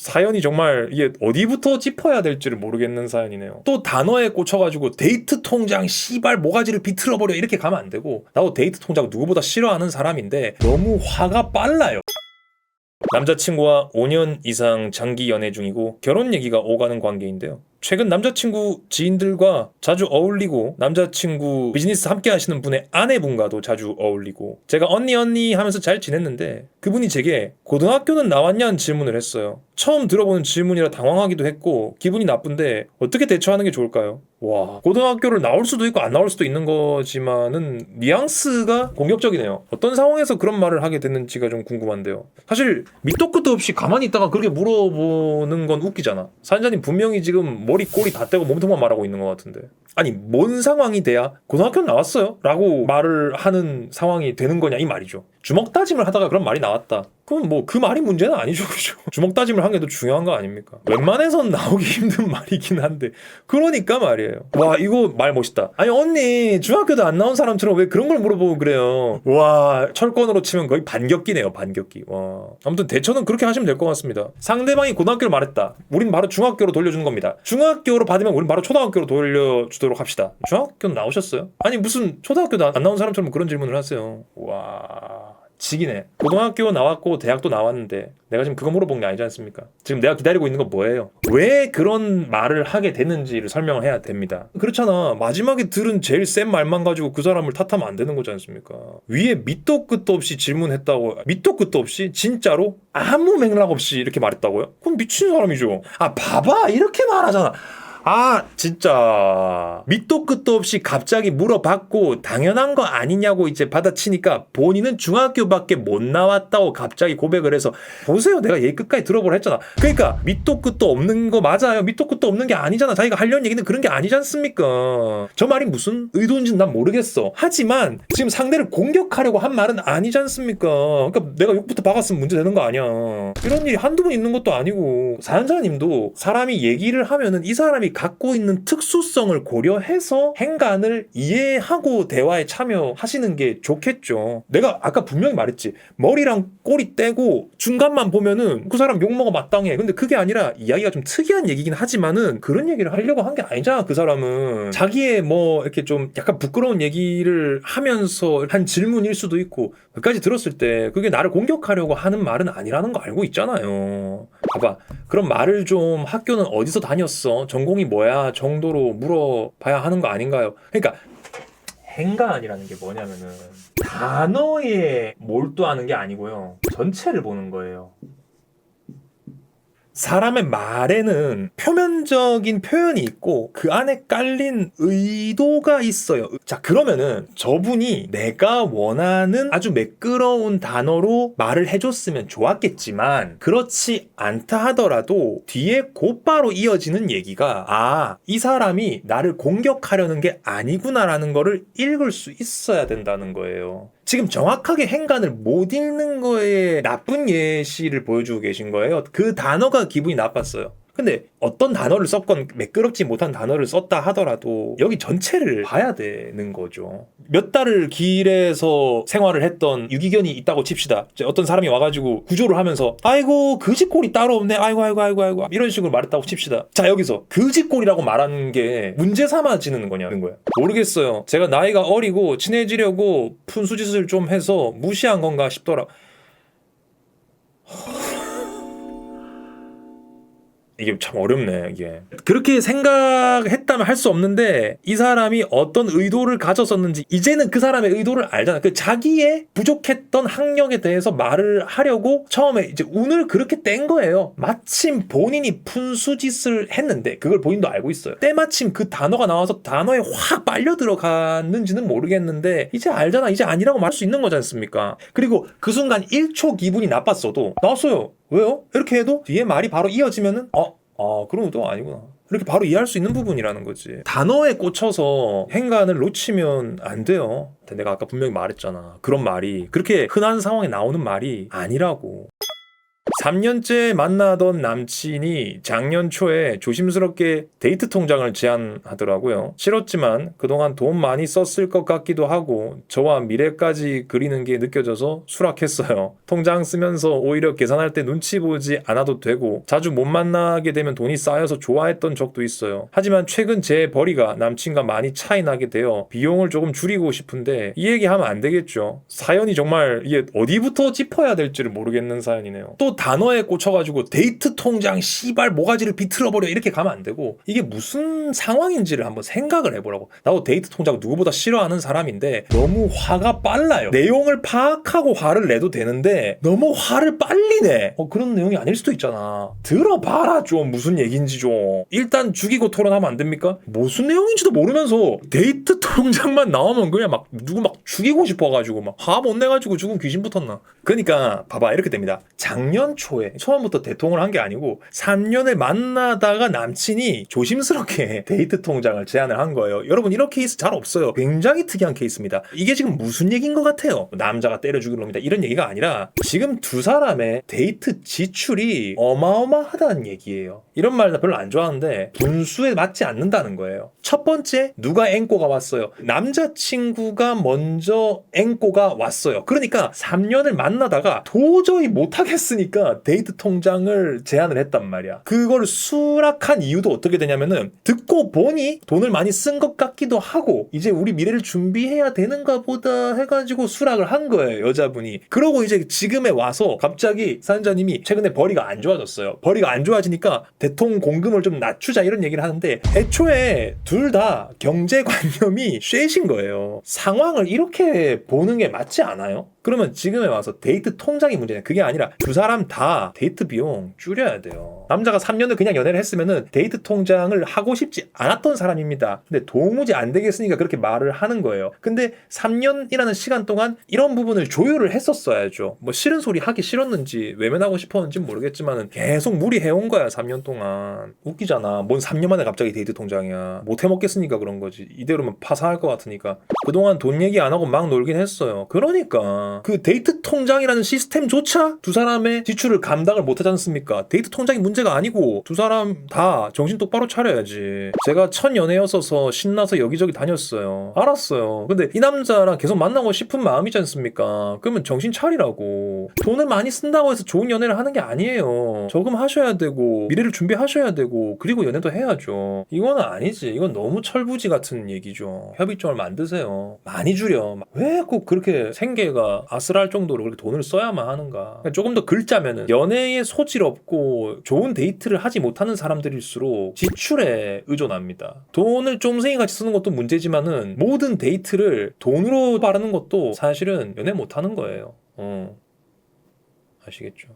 사연이 정말 이게 어디부터 짚어야 될지를 모르겠는 사연이네요. 또 단어에 꽂혀가지고 데이트 통장 씨발 모가지를 비틀어버려 이렇게 가면 안 되고 나도 데이트 통장 누구보다 싫어하는 사람인데 너무 화가 빨라요. 남자친구와 5년 이상 장기 연애 중이고 결혼 얘기가 오가는 관계인데요. 최근 남자친구 지인들과 자주 어울리고 남자친구 비즈니스 함께 하시는 분의 아내분과도 자주 어울리고 제가 언니 언니 하면서 잘 지냈는데 그분이 제게 고등학교는 나왔냐는 질문을 했어요. 처음 들어보는 질문이라 당황하기도 했고 기분이 나쁜데 어떻게 대처하는 게 좋을까요? 와 고등학교를 나올 수도 있고 안 나올 수도 있는 거지만은 뉘앙스가 공격적이네요. 어떤 상황에서 그런 말을 하게 됐는지가 좀 궁금한데요. 사실 밑도 끝도 없이 가만히 있다가 그렇게 물어보는 건 웃기잖아. 사연자님 분명히 지금 머리 꼬리 다 떼고 몸통만 말하고 있는 것 같은데. 아니 뭔 상황이 돼야 고등학교 나왔어요? 라고 말을 하는 상황이 되는 거냐 이 말이죠. 주먹 다짐을 하다가 그런 말이 나왔다. 그럼 뭐 그 말이 문제는 아니죠, 그죠? 주먹 다짐을 한 게 더 중요한 거 아닙니까? 웬만해선 나오기 힘든 말이긴 한데 그러니까 말이에요. 와 이거 말 멋있다. 아니 언니 중학교도 안 나온 사람처럼 왜 그런 걸 물어보고 그래요? 와 철권으로 치면 거의 반격기네요, 반격기. 와 아무튼 대처는 그렇게 하시면 될 것 같습니다. 상대방이 고등학교를 말했다. 우린 바로 중학교로 돌려주는 겁니다. 중학교로 받으면 우린 바로 초등학교로 돌려주도록 합시다. 중학교 나오셨어요? 아니 무슨 초등학교도 안 나온 사람처럼 그런 질문을 하세요. 와. 지기네. 고등학교 나왔고 대학도 나왔는데 내가 지금 그거 물어본 게 아니지 않습니까? 지금 내가 기다리고 있는 건 뭐예요? 왜 그런 말을 하게 됐는지를 설명을 해야 됩니다. 그렇잖아. 마지막에 들은 제일 센 말만 가지고 그 사람을 탓하면 안 되는 거지 않습니까? 위에 밑도 끝도 없이 질문했다고 밑도 끝도 없이 진짜로 아무 맥락 없이 이렇게 말했다고요? 그럼 미친 사람이죠. 아 봐봐 이렇게 말하잖아. 아 진짜. 밑도 끝도 없이 갑자기 물어봤고 당연한 거 아니냐고 이제 받아치니까 본인은 중학교밖에 못 나왔다고 갑자기 고백을 해서 보세요. 내가 얘기 끝까지 들어보라 했잖아. 그러니까 밑도 끝도 없는 거 맞아요. 밑도 끝도 없는 게 아니잖아. 자기가 하려는 얘기는 그런 게 아니지 않습니까? 저 말이 무슨 의도인지는 난 모르겠어. 하지만 지금 상대를 공격하려고 한 말은 아니지 않습니까? 그러니까 내가 욕부터 박았으면 문제 되는 거 아니야. 이런 일이 한두 번 있는 것도 아니고 사연자님도 사람이 얘기를 하면은 이 사람이 갖고 있는 특수성을 고려해서 행간을 이해하고 대화에 참여하시는 게 좋겠죠. 내가 아까 분명히 말했지. 머리랑 꼬리 떼고 중간만 보면은 그 사람 욕먹어 마땅해. 근데 그게 아니라 이야기가 좀 특이한 얘기긴 하지만은 그런 얘기를 하려고 한 게 아니잖아. 그 사람은 자기의 뭐 이렇게 좀 약간 부끄러운 얘기를 하면서 한 질문일 수도 있고 그까지 들었을 때 그게 나를 공격하려고 하는 말은 아니라는 거 알고 있잖아요. 봐봐. 그럼 말을 좀 학교는 어디서 다녔어? 전공이 뭐야? 정도로 물어봐야 하는 거 아닌가요? 그러니까 행간이라는 게 뭐냐면은 단어에 몰두하는 게 아니고요. 전체를 보는 거예요. 사람의 말에는 표면적인 표현이 있고 그 안에 깔린 의도가 있어요. 자, 그러면은 저분이 내가 원하는 아주 매끄러운 단어로 말을 해줬으면 좋았겠지만 그렇지 않다 하더라도 뒤에 곧바로 이어지는 얘기가 아, 이 사람이 나를 공격하려는 게 아니구나라는 거를 읽을 수 있어야 된다는 거예요. 지금 정확하게 행간을 못 읽는 거에 나쁜 예시를 보여주고 계신 거예요. 그 단어가 기분이 나빴어요. 근데 어떤 단어를 썼건 매끄럽지 못한 단어를 썼다 하더라도 여기 전체를 봐야 되는 거죠. 몇 달을 길에서 생활을 했던 유기견이 있다고 칩시다. 이제 어떤 사람이 와가지고 구조를 하면서 아이고 그지꼴이 따로 없네. 아이고 아이고 아이고 아이고 이런 식으로 말했다고 칩시다. 자 여기서 그지꼴이라고 말하는 게 문제 삼아지는 거냐는 거야. 모르겠어요. 제가 나이가 어리고 친해지려고 푼수짓을 좀 해서 무시한 건가 싶더라. 이게 참 어렵네 이게. 그렇게 생각했다면 할 수 없는데 이 사람이 어떤 의도를 가졌었는지 이제는 그 사람의 의도를 알잖아. 그 자기의 부족했던 학력에 대해서 말을 하려고 처음에 이제 운을 그렇게 뗀 거예요. 마침 본인이 푼수짓을 했는데 그걸 본인도 알고 있어요. 때마침 그 단어가 나와서 단어에 확 빨려 들어갔는지는 모르겠는데 이제 알잖아. 이제 아니라고 말할 수 있는 거지 않습니까? 그리고 그 순간 1초 기분이 나빴어도 나왔어요. 왜요? 이렇게 해도 뒤에 말이 바로 이어지면은 어, 아 그런 것도 아니구나. 이렇게 바로 이해할 수 있는 부분이라는 거지. 단어에 꽂혀서 행간을 놓치면 안 돼요. 내가 아까 분명히 말했잖아. 그런 말이 그렇게 흔한 상황에 나오는 말이 아니라고. 3년째 만나던 남친이 작년 초에 조심스럽게 데이트 통장을 제안하더라고요. 싫었지만 그동안 돈 많이 썼을 것 같기도 하고 저와 미래까지 그리는 게 느껴져서 수락했어요. 통장 쓰면서 오히려 계산할 때 눈치 보지 않아도 되고 자주 못 만나게 되면 돈이 쌓여서 좋아했던 적도 있어요. 하지만 최근 제 벌이가 남친과 많이 차이 나게 되어 비용을 조금 줄이고 싶은데 이 얘기하면 안 되겠죠. 사연이 정말 이게 어디부터 짚어야 될지를 모르겠는 사연이네요. 또 단어에 꽂혀가지고 데이트 통장 씨발 모가지를 비틀어버려 이렇게 가면 안 되고 이게 무슨 상황인지를 한번 생각을 해보라고. 나도 데이트 통장 누구보다 싫어하는 사람인데 너무 화가 빨라요. 내용을 파악하고 화를 내도 되는데 너무 화를 빨리 내. 어, 그런 내용이 아닐 수도 있잖아. 들어봐라 좀 무슨 얘기인지 좀. 일단 죽이고 토론하면 안 됩니까? 무슨 내용인지도 모르면서 데이트 통장만 나오면 그냥 막 누구 막 죽이고 싶어가지고 막 화 못 내가지고 죽은 귀신 붙었나. 그러니까 봐봐 이렇게 됩니다. 작년 초에 처음부터 대통을 한 게 아니고 3년을 만나다가 남친이 조심스럽게 데이트 통장을 제안을 한 거예요. 여러분 이런 케이스 잘 없어요. 굉장히 특이한 케이스입니다. 이게 지금 무슨 얘기인 것 같아요? 남자가 때려 죽일 놈이다 이런 얘기가 아니라 지금 두 사람의 데이트 지출이 어마어마하다는 얘기예요. 이런 말나 별로 안 좋아하는데 분수에 맞지 않는다는 거예요. 첫 번째 누가 앵꼬가 왔어요. 남자친구가 먼저 앵꼬가 왔어요. 그러니까 3년을 만나다가 도저히 못하겠으니까 데이트 통장을 제안을 했단 말이야. 그걸 수락한 이유도 어떻게 되냐면은 듣고 보니 돈을 많이 쓴 것 같기도 하고 이제 우리 미래를 준비해야 되는가 보다 해가지고 수락을 한 거예요. 여자분이. 그러고 이제 지금에 와서 갑자기 사연자님이 최근에 벌이가 안 좋아졌어요. 벌이가 안 좋아지니까 대통 공금을 좀 낮추자 이런 얘기를 하는데 애초에 둘 다 경제관념이 쉐이신 거예요. 상황을 이렇게 보는 게 맞지 않아요? 그러면 지금에 와서 데이트 통장이 문제냐? 그게 아니라 두 사람 다 데이트 비용 줄여야 돼요. 남자가 3년을 그냥 연애를 했으면은 데이트 통장을 하고 싶지 않았던 사람입니다. 근데 도무지 안 되겠으니까 그렇게 말을 하는 거예요. 근데 3년이라는 시간 동안 이런 부분을 조율을 했었어야죠. 뭐 싫은 소리 하기 싫었는지 외면하고 싶었는지 모르겠지만은 계속 무리해온 거야 3년 동안. 웃기잖아. 뭔 3년 만에 갑자기 데이트 통장이야. 못 해먹겠으니까 그런 거지. 이대로면 파산할 것 같으니까. 그동안 돈 얘기 안 하고 막 놀긴 했어요. 그러니까 그 데이트 통장이라는 시스템조차 두 사람의 지출을 감당을 못하지 않습니까? 데이트 통장이 문제가 아니고 두 사람 다 정신 똑바로 차려야지. 제가 첫 연애였어서 신나서 여기저기 다녔어요. 알았어요. 근데 이 남자랑 계속 만나고 싶은 마음이지 않습니까? 그러면 정신 차리라고. 돈을 많이 쓴다고 해서 좋은 연애를 하는 게 아니에요. 저금하셔야 되고 미래를 준비하셔야 되고 그리고 연애도 해야죠. 이거는 아니지. 이건 너무 철부지 같은 얘기죠. 협의점을 만드세요. 많이 줄여. 왜 꼭 그렇게 생계가 아슬할 정도로 그렇게 돈을 써야만 하는가. 그러니까 조금 더 긁자면은 연애에 소질 없고 좋은 데이트를 하지 못하는 사람들일수록 지출에 의존합니다. 돈을 좀생이 같이 쓰는 것도 문제지만은 모든 데이트를 돈으로 바르는 것도 사실은 연애 못하는 거예요. 어. 아시겠죠?